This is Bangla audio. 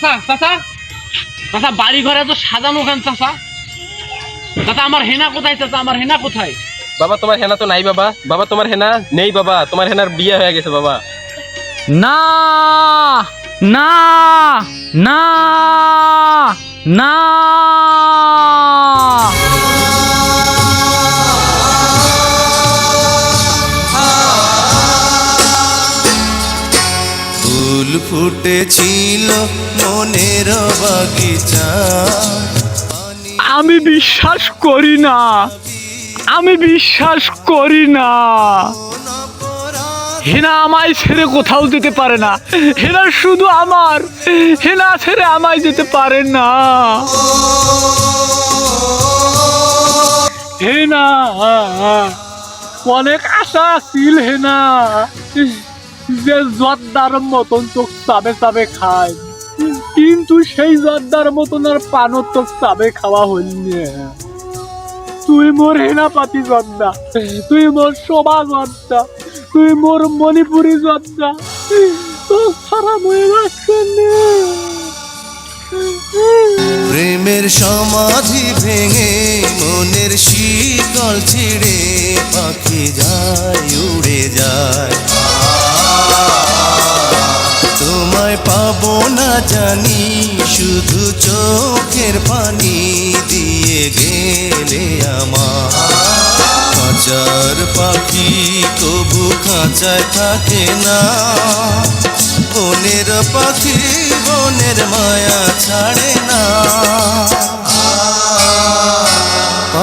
চাচা বাড়ি ঘরে তো সাজানো কেন চাচা। চাচা আমার হেনা কোথায় চাচা? আমার হেনা কোথায়? বাবা তোমার হেনা তো নাই বাবা। বাবা তোমার হেনা নেই বাবা। তোমার হেনার বিয়ে হয়ে গেছে বাবা। না না না না। ফুটেছিল মনের বাগিচা। আমি বিশ্বাস করি না। আমি বিশ্বাস করি না। হেনা আমায় ছেড়ে কোথাও যেতে পারে না। হেনা শুধু আমার। হেনা ছেড়ে আমায় যেতে পারে না। হেনা, অনেক আশা ছিল হেনা। যে জর্দার মতন চোখ চাবে চাবে খায়। কিন্তু সেই জর্দার মতন আর পানর তো চাবে খাওয়া হইনি তুই মোর হেনাপাতি জর্দা, তুই মোর শোভা জর্দা, তুই মোর মণিপুরি জর্দা তো প্রেমের সমাধি ভেঙে মনের শীতল ছিড়ে পাখি যায় না জানি, শুধু চোখের পানি দিয়ে গেলে আমার। খাঁচার পাখি তবু খাঁচায় থাকে না। বনের পাখি বনের মায়া ছাড়ে না।